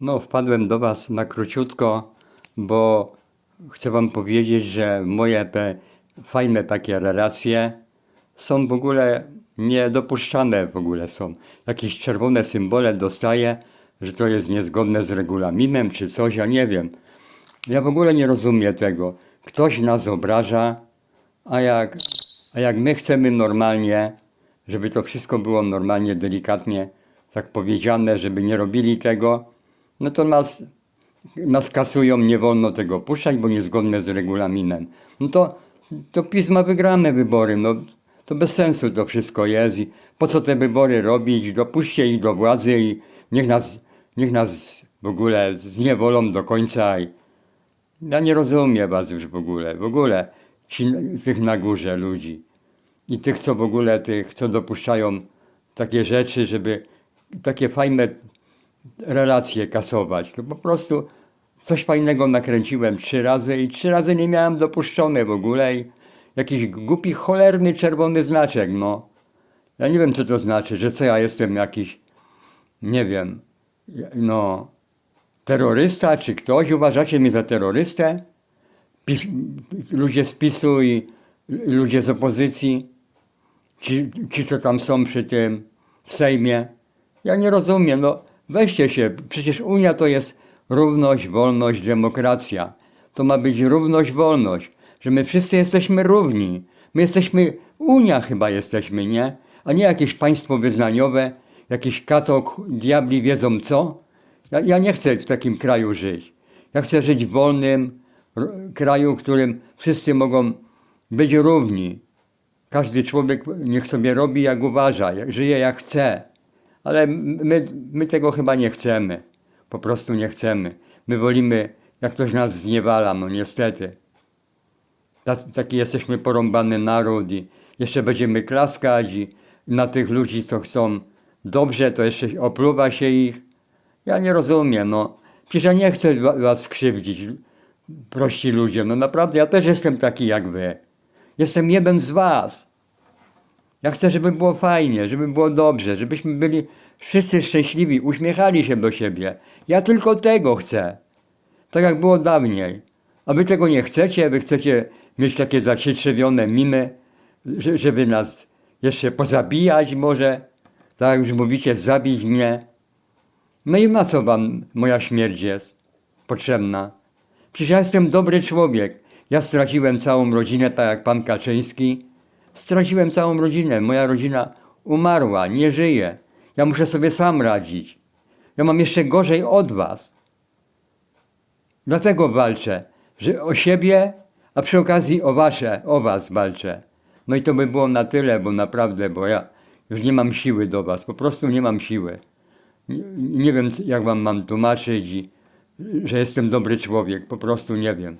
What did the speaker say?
No, wpadłem do Was na króciutko, bo chcę Wam powiedzieć, że moje te fajne takie relacje są w ogóle niedopuszczane w ogóle są. Jakieś czerwone symbole dostaję, że to jest niezgodne z regulaminem czy coś, ja nie wiem. Ja w ogóle nie rozumiem tego. Ktoś nas obraża, a jak, a jak my chcemy normalnie, żeby to wszystko było normalnie, delikatnie, tak powiedziane, żeby nie robili tego, no to nas, nas kasują, nie wolno tego puszczać, bo niezgodne z regulaminem. No to, to PiS ma wygrane wybory, no to bez sensu to wszystko jest i po co te wybory robić, dopuśćcie ich do władzy i niech nas, niech nas w ogóle zniewolą do końca i ja nie rozumiem was już w ogóle, w ogóle ci, tych na górze ludzi i tych, co w ogóle, tych, co dopuszczają takie rzeczy, żeby takie fajne relacje kasować. No po prostu coś fajnego nakręciłem trzy razy i trzy razy nie miałem dopuszczone w ogóle i jakiś głupi, cholerny czerwony znaczek, no. Ja nie wiem, co to znaczy, że co ja jestem jakiś, nie wiem, no, terrorysta czy ktoś, uważacie mnie za terrorystę? PiS, ludzie z PiSu i ludzie z opozycji, ci, ci co tam są przy tym Sejmie. Ja nie rozumiem, no weźcie się, przecież Unia to jest równość, wolność, demokracja. To ma być równość, wolność, że my wszyscy jesteśmy równi. My jesteśmy, Unia chyba jesteśmy, nie? A nie jakieś państwo wyznaniowe, jakiś katok, diabli wiedzą co. Ja, ja nie chcę w takim kraju żyć. Ja chcę żyć w wolnym kraju, w którym wszyscy mogą być równi. Każdy człowiek niech sobie robi jak uważa, jak, żyje jak chce. Ale my, my tego chyba nie chcemy. Po prostu nie chcemy. My wolimy, jak ktoś nas zniewala, no niestety. Ta- Taki jesteśmy porąbany naród i jeszcze będziemy klaskać i na tych ludzi, co chcą dobrze, to jeszcze opluwa się ich. Ja nie rozumiem, no. Przecież ja nie chcę wa- was skrzywdzić, prości ludzie. No naprawdę, ja też jestem taki jak wy. Jestem jeden z was. Ja chcę, żeby było fajnie, żeby było dobrze, żebyśmy byli wszyscy szczęśliwi, uśmiechali się do siebie. Ja tylko tego chcę. Tak jak było dawniej. A wy tego nie chcecie, wy chcecie mieć takie zacietrzewione miny, że- żeby nas jeszcze pozabijać może. Tak już mówicie, zabić mnie. No i na co wam moja śmierć jest potrzebna? Przecież ja jestem dobry człowiek. Ja straciłem całą rodzinę, tak jak pan Kaczyński. Straciłem całą rodzinę. Moja rodzina umarła, nie żyje. Ja muszę sobie sam radzić. Ja mam jeszcze gorzej od was. Dlatego walczę, że o siebie, a przy okazji o wasze, o was walczę. No i to by było na tyle, bo naprawdę, bo ja już nie mam siły do was, po prostu nie mam siły. Nie, nie wiem, jak wam mam tłumaczyć, że jestem dobry człowiek, po prostu nie wiem.